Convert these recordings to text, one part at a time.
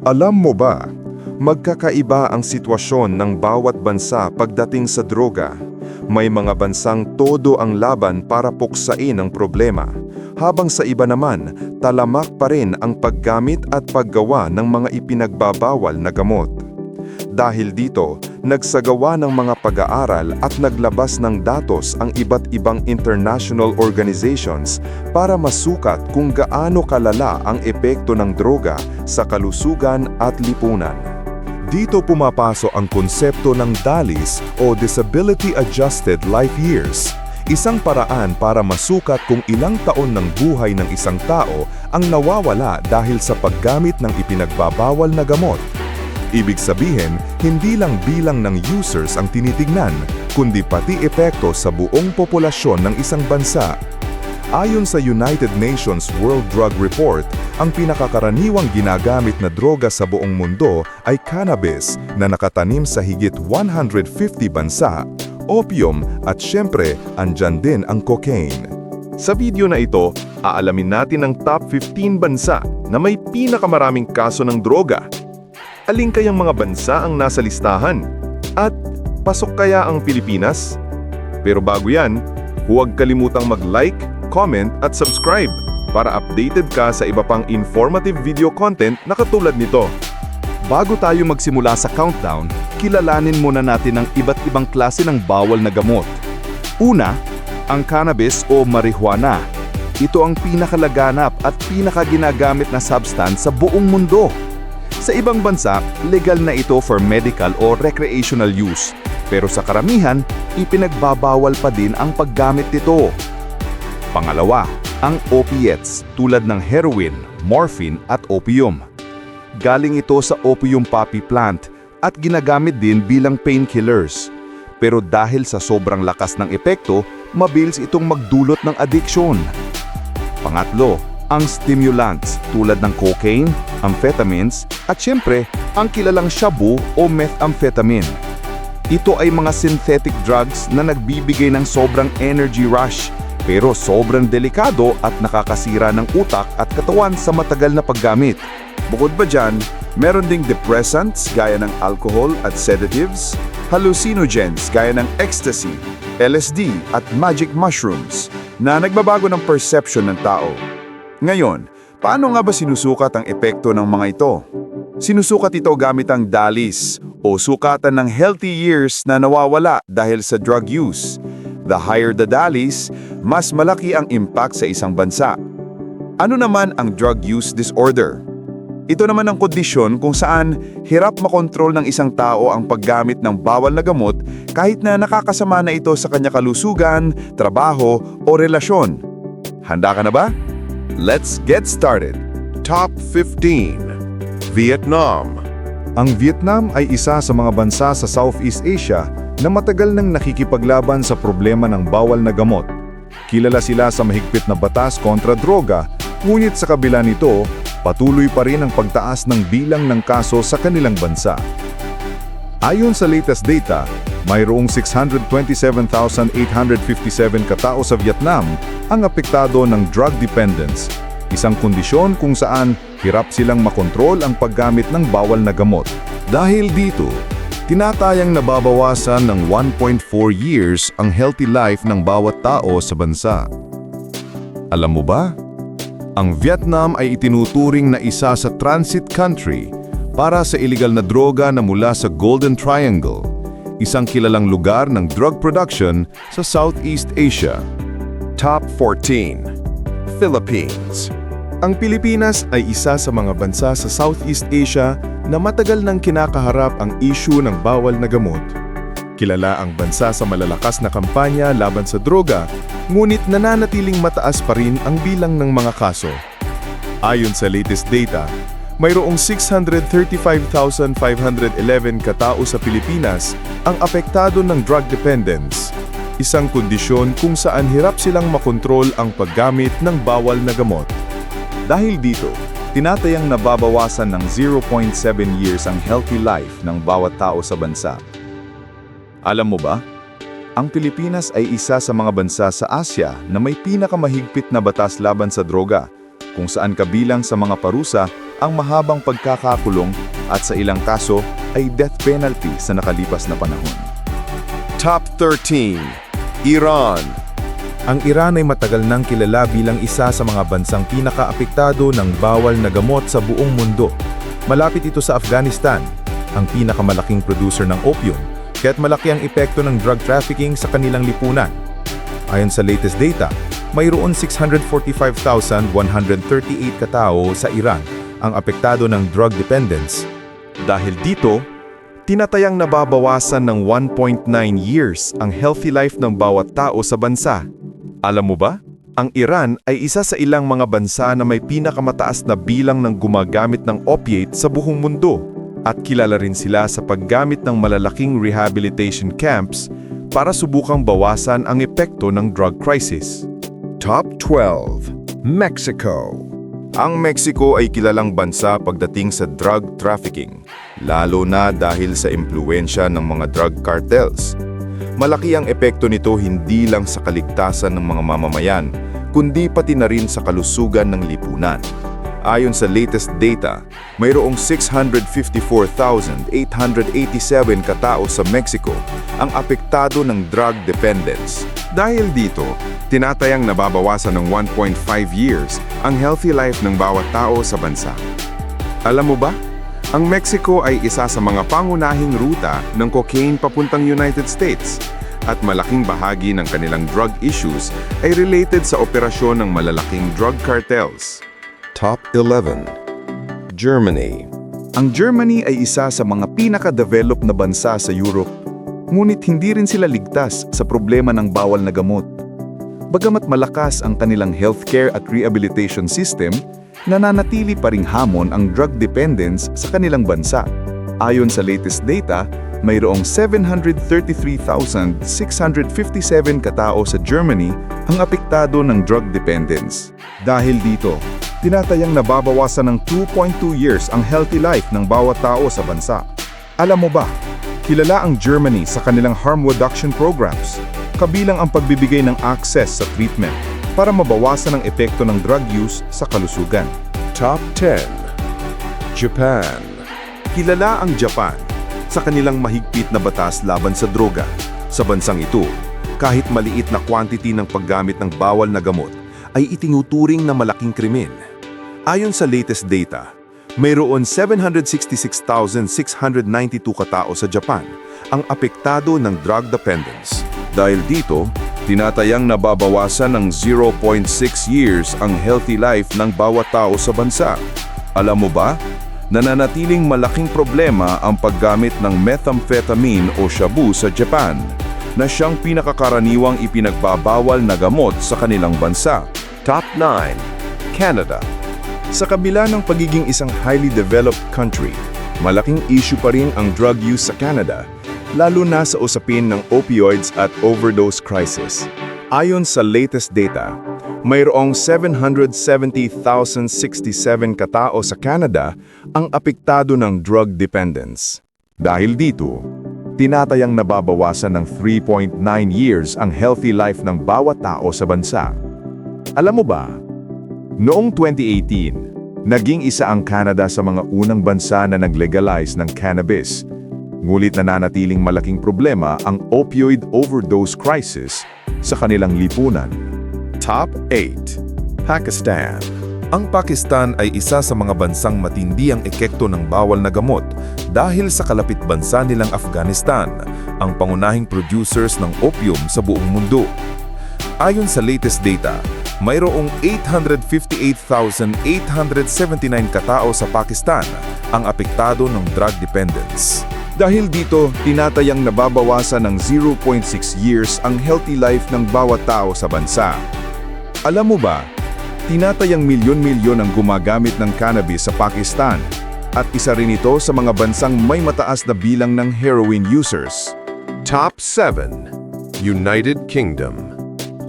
Alam mo ba, magkakaiba ang sitwasyon ng bawat bansa pagdating sa droga. May mga bansang todo ang laban para puksain ang problema, habang sa iba naman, talamak pa rin ang paggamit at paggawa ng mga ipinagbabawal na gamot. Dahil dito, nagsagawa ng mga pag-aaral at naglabas ng datos ang iba't ibang international organizations para masukat kung gaano kalala ang epekto ng droga sa kalusugan at lipunan. Dito pumapasok ang konsepto ng DALIS o Disability Adjusted Life Years, isang paraan para masukat kung ilang taon ng buhay ng isang tao ang nawawala dahil sa paggamit ng ipinagbabawal na gamot. Ibig sabihin, hindi lang bilang ng users ang tinitignan, kundi pati epekto sa buong populasyon ng isang bansa. Ayon sa United Nations World Drug Report, ang pinakakaraniwang ginagamit na droga sa buong mundo ay cannabis na nakatanim sa higit 150 bansa, opium at syempre, andyan din ang cocaine. Sa video na ito, aalamin natin ang top 15 bansa na may pinakamaraming kaso ng droga. Aling kayang mga bansa ang nasa listahan? At pasok kaya ang Pilipinas? Pero bago yan, huwag kalimutang mag-like, comment at subscribe para updated ka sa iba pang informative video content na katulad nito. Bago tayo magsimula sa countdown, kilalanin muna natin ang iba't ibang klase ng bawal na gamot. Una, ang cannabis o marijuana. Ito ang pinakalaganap at pinakaginagamit na substance sa buong mundo. Sa ibang bansa, legal na ito for medical o recreational use. Pero sa karamihan, ipinagbabawal pa din ang paggamit nito. Pangalawa, ang opiates tulad ng heroin, morphine at opium. Galing ito sa opium poppy plant at ginagamit din bilang painkillers. Pero dahil sa sobrang lakas ng epekto, mabilis itong magdulot ng addiction. Pangatlo, ang stimulants tulad ng cocaine, amphetamines at syempre ang kilalang shabu o methamphetamine. Ito ay mga synthetic drugs na nagbibigay ng sobrang energy rush pero sobrang delikado at nakakasira ng utak at katawan sa matagal na paggamit. Bukod pa dyan, meron ding depressants gaya ng alcohol at sedatives, hallucinogens gaya ng ecstasy, LSD at magic mushrooms na nagbabago ng perception ng tao. Ngayon, paano nga ba sinusukat ang epekto ng mga ito? Sinusukat ito gamit ang DALIS o sukatan ng healthy years na nawawala dahil sa drug use. The higher the DALIS, mas malaki ang impact sa isang bansa. Ano naman ang drug use disorder? Ito naman ang kondisyon kung saan hirap makontrol ng isang tao ang paggamit ng bawal na gamot kahit na nakakasama na ito sa kanya kalusugan, trabaho o relasyon. Handa ka na ba? Let's get started. Top 15 Vietnam Ang Vietnam ay isa sa mga bansa sa Southeast Asia na matagal nang nakikipaglaban sa problema ng bawal na gamot. Kilala sila sa mahigpit na batas kontra droga, ngunit sa kabila nito, patuloy pa rin ang pagtaas ng bilang ng kaso sa kanilang bansa. Ayon sa latest data, mayroong 627,857 katao sa Vietnam ang apektado ng drug dependence, isang kondisyon kung saan hirap silang makontrol ang paggamit ng bawal na gamot. Dahil dito, tinatayang nababawasan ng 1.4 years ang healthy life ng bawat tao sa bansa. Alam mo ba? Ang Vietnam ay itinuturing na isa sa transit country para sa illegal na droga na mula sa Golden Triangle, isang kilalang lugar ng drug production sa Southeast Asia. Top 14 Philippines Ang Pilipinas ay isa sa mga bansa sa Southeast Asia na matagal nang kinakaharap ang issue ng bawal na gamot. Kilala ang bansa sa malalakas na kampanya laban sa droga, ngunit nananatiling mataas pa rin ang bilang ng mga kaso. Ayon sa latest data, mayroong 635,511 katao sa Pilipinas ang apektado ng drug dependence, isang kondisyon kung saan hirap silang makontrol ang paggamit ng bawal na gamot. Dahil dito, tinatayang nababawasan ng 0.7 years ang healthy life ng bawat tao sa bansa. Alam mo ba? Ang Pilipinas ay isa sa mga bansa sa Asya na may pinakamahigpit na batas laban sa droga, kung saan kabilang sa mga parusa ang mahabang pagkakakulong at sa ilang kaso ay death penalty sa nakalipas na panahon. Top 13. Iran. Ang Iran ay matagal nang kilala bilang isa sa mga bansang pinakaapektado ng bawal na gamot sa buong mundo. Malapit ito sa Afghanistan, ang pinakamalaking producer ng opium, kaya't malaki ang epekto ng drug trafficking sa kanilang lipunan. Ayon sa latest data, mayroon 645,138 katao sa Iran ang apektado ng drug dependence. Dahil dito, tinatayang nababawasan ng 1.9 years ang healthy life ng bawat tao sa bansa. Alam mo ba? Ang Iran ay isa sa ilang mga bansa na may pinakamataas na bilang ng gumagamit ng opiate sa buong mundo. At kilala rin sila sa paggamit ng malalaking rehabilitation camps para subukang bawasan ang epekto ng drug crisis. Top 12. Mexico. Ang Mexico ay kilalang bansa pagdating sa drug trafficking, lalo na dahil sa impluensya ng mga drug cartels. Malaki ang epekto nito hindi lang sa kaligtasan ng mga mamamayan, kundi pati na rin sa kalusugan ng lipunan. Ayon sa latest data, mayroong 654,887 katao sa Mexico ang apektado ng drug dependence. Dahil dito, tinatayang nababawasan ng 1.5 years ang healthy life ng bawat tao sa bansa. Alam mo ba? Ang Mexico ay isa sa mga pangunahing ruta ng cocaine papuntang United States at malaking bahagi ng kanilang drug issues ay related sa operasyon ng malalaking drug cartels. Top 11. Germany. Ang Germany ay isa sa mga pinaka-developed na bansa sa Europe. Ngunit hindi rin sila ligtas sa problema ng bawal na gamot. Bagamat malakas ang kanilang healthcare at rehabilitation system, nananatili pa ring hamon ang drug dependence sa kanilang bansa. Ayon sa latest data, mayroong 733,657 katao sa Germany ang apektado ng drug dependence. Dahil dito, tinatayang nababawasan ng 2.2 years ang healthy life ng bawat tao sa bansa. Alam mo ba, kilala ang Germany sa kanilang harm reduction programs, kabilang ang pagbibigay ng access sa treatment para mabawasan ang epekto ng drug use sa kalusugan. Top 10. Japan. Kilala ang Japan sa kanilang mahigpit na batas laban sa droga. Sa bansang ito, kahit maliit na quantity ng paggamit ng bawal na gamot ay itinuturing na malaking krimen. Ayon sa latest data, mayroon 766,692 katao sa Japan ang apektado ng drug dependence. Dahil dito, tinatayang nababawasan ng 0.6 years ang healthy life ng bawat tao sa bansa. Alam mo ba, nananatiling malaking problema ang paggamit ng methamphetamine o shabu sa Japan na siyang pinakakaraniwang ipinagbabawal na gamot sa kanilang bansa. Top 9. Canada. Sa kabila ng pagiging isang highly developed country, malaking issue pa rin ang drug use sa Canada, lalo na sa usapin ng opioids at overdose crisis. Ayon sa latest data, mayroong 770,067 katao sa Canada ang apektado ng drug dependence. Dahil dito, tinatayang nababawasan ng 3.9 years ang healthy life ng bawat tao sa bansa. Alam mo ba, Noong 2018, naging isa ang Canada sa mga unang bansa na nag-legalize ng cannabis. Ngulit nananatiling malaking problema ang opioid overdose crisis sa kanilang lipunan. Top 8. Pakistan. Ang Pakistan ay isa sa mga bansang matindi ang ekekto ng bawal na gamot dahil sa kalapit bansa nilang Afghanistan, ang pangunahing producers ng opium sa buong mundo. Ayon sa latest data, mayroong 858,879 katao sa Pakistan ang apektado ng drug dependence. Dahil dito, tinatayang nababawasan ng 0.6 years ang healthy life ng bawat tao sa bansa. Alam mo ba, tinatayang milyon-milyon ang gumagamit ng cannabis sa Pakistan at isa rin ito sa mga bansang may mataas na bilang ng heroin users. Top 7. United Kingdom.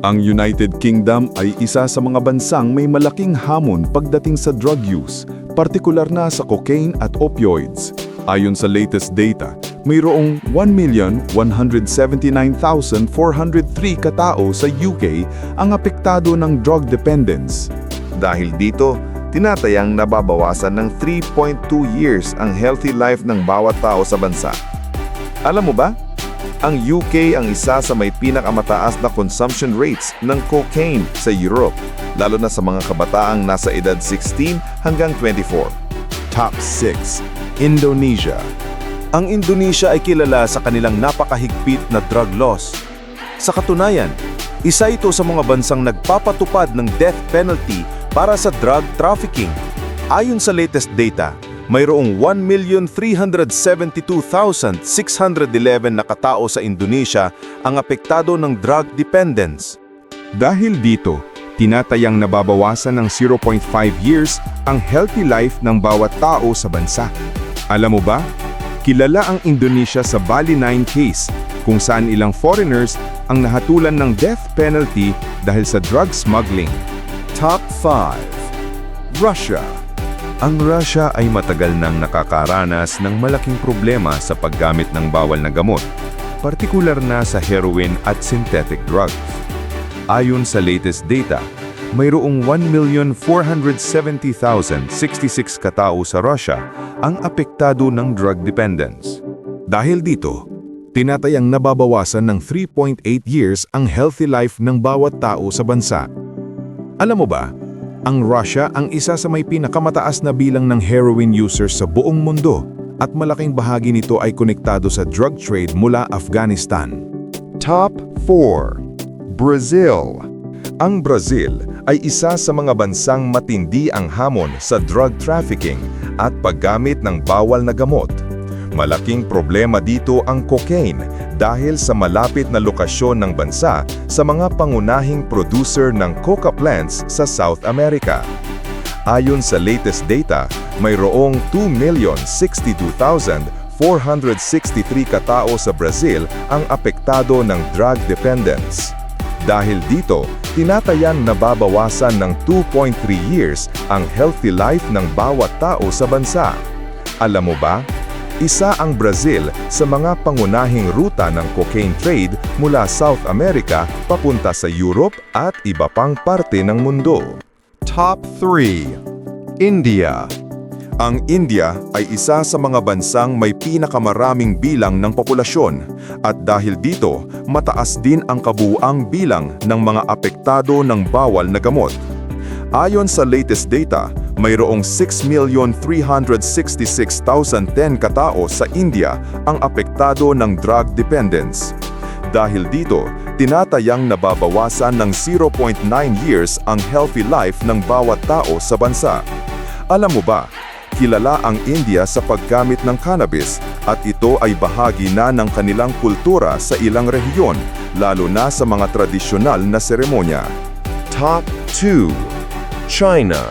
Ang United Kingdom ay isa sa mga bansang may malaking hamon pagdating sa drug use, partikular na sa cocaine at opioids. Ayon sa latest data, mayroong 1,179,403 katao sa UK ang apektado ng drug dependence. Dahil dito, tinatayang nababawasan ng 3.2 years ang healthy life ng bawat tao sa bansa. Alam mo ba? Ang UK ang isa sa may pinakamataas na consumption rates ng cocaine sa Europe, lalo na sa mga kabataang nasa edad 16 hanggang 24. Top 6. Indonesia. Ang Indonesia ay kilala sa kanilang napakahigpit na drug laws. Sa katunayan, isa ito sa mga bansang nagpapatupad ng death penalty para sa drug trafficking. Ayon sa latest data, mayroong 1,372,611 na katao sa Indonesia ang apektado ng drug dependence. Dahil dito, tinatayang nababawasan ng 0.5 years ang healthy life ng bawat tao sa bansa. Alam mo ba? Kilala ang Indonesia sa Bali 9 case kung saan ilang foreigners ang nahatulan ng death penalty dahil sa drug smuggling. Top 5. Russia. Ang Russia ay matagal nang nakakaranas ng malaking problema sa paggamit ng bawal na gamot, partikular na sa heroin at synthetic drugs. Ayon sa latest data, mayroong 1,470,066 katao sa Russia ang apektado ng drug dependence. Dahil dito, tinatayang nababawasan ng 3.8 years ang healthy life ng bawat tao sa bansa. Alam mo ba, ang Russia ang isa sa may pinakamataas na bilang ng heroin users sa buong mundo at malaking bahagi nito ay konektado sa drug trade mula Afghanistan. Top 4. Brazil. Ang Brazil ay isa sa mga bansang matindi ang hamon sa drug trafficking at paggamit ng bawal na gamot. Malaking problema dito ang cocaine dahil sa malapit na lokasyon ng bansa sa mga pangunahing producer ng coca plants sa South America. Ayon sa latest data, mayroong 2,062,463 katao sa Brazil ang apektado ng drug dependence. Dahil dito, tinatayang nababawasan ng 2.3 years ang healthy life ng bawat tao sa bansa. Alam mo ba, isa ang Brazil sa mga pangunahing ruta ng cocaine trade mula South America papunta sa Europe at iba pang parte ng mundo. Top 3. India. Ang India ay isa sa mga bansang may pinakamaraming bilang ng populasyon at dahil dito, mataas din ang kabuuang bilang ng mga apektado ng bawal na gamot. Ayon sa latest data, mayroong 6,366,010 katao sa India ang apektado ng drug dependence. Dahil dito, tinatayang nababawasan ng 0.9 years ang healthy life ng bawat tao sa bansa. Alam mo ba, kilala ang India sa paggamit ng cannabis at ito ay bahagi na ng kanilang kultura sa ilang rehiyon, lalo na sa mga tradisyonal na seremonya. Top 2. China.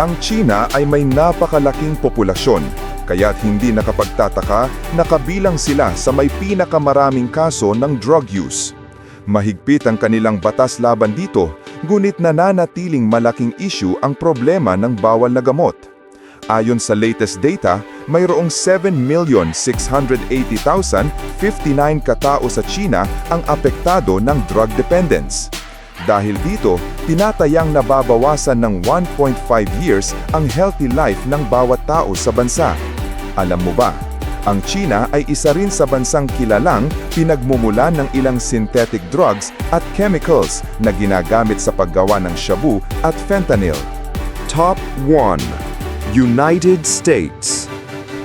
Ang China ay may napakalaking populasyon, kaya't hindi nakapagtataka na kabilang sila sa may pinakamaraming kaso ng drug use. Mahigpit ang kanilang batas laban dito, ngunit nananatiling malaking issue ang problema ng bawal na gamot. Ayon sa latest data, mayroong 7,680,059 katao sa China ang apektado ng drug dependence. Dahil dito, tinatayang nababawasan ng 1.5 years ang healthy life ng bawat tao sa bansa. Alam mo ba, ang China ay isa rin sa bansang kilalang pinagmumulan ng ilang synthetic drugs at chemicals na ginagamit sa paggawa ng shabu at fentanyl. Top 1. United States.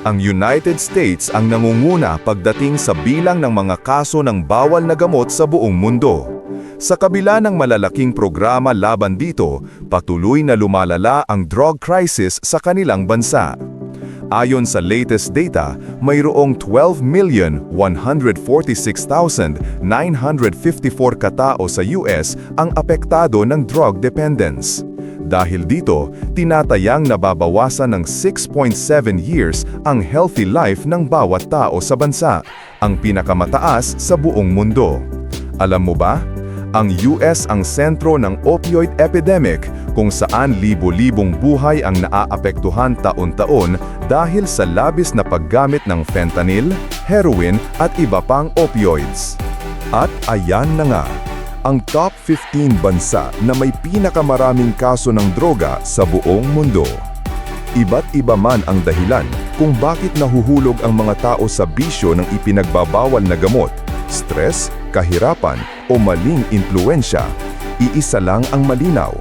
Ang United States ang nangunguna pagdating sa bilang ng mga kaso ng bawal na gamot sa buong mundo. Sa kabila ng malalaking programa laban dito, patuloy na lumalala ang drug crisis sa kanilang bansa. Ayon sa latest data, mayroong 12,146,954 katao sa US ang apektado ng drug dependence. Dahil dito, tinatayang nababawasan ng 6.7 years ang healthy life ng bawat tao sa bansa, ang pinakamataas sa buong mundo. Alam mo ba? Ang US ang sentro ng opioid epidemic kung saan libo-libong buhay ang naaapektuhan taon-taon dahil sa labis na paggamit ng fentanyl, heroin at iba pang opioids. At ayan na nga, ang top 15 bansa na may pinakamaraming kaso ng droga sa buong mundo. Iba't iba man ang dahilan kung bakit nahuhulog ang mga tao sa bisyo ng ipinagbabawal na gamot, stress, kahirapan o maling impluensya. Iisa lang ang malinaw.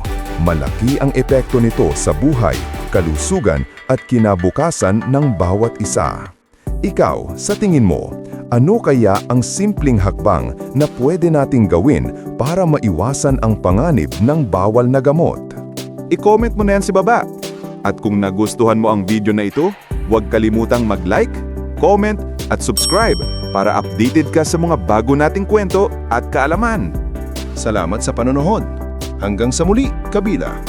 Malaki ang epekto nito sa buhay, kalusugan at kinabukasan ng bawat isa. Ikaw, sa tingin mo, ano kaya ang simpleng hakbang na pwede nating gawin para maiwasan ang panganib ng bawal na gamot? I-comment mo na yan sa baba. At kung nagustuhan mo ang video na ito, huwag kalimutang mag-like, comment at subscribe para updated ka sa mga bago nating kwento at kaalaman. Salamat sa panonood. Hanggang sa muli, kabila.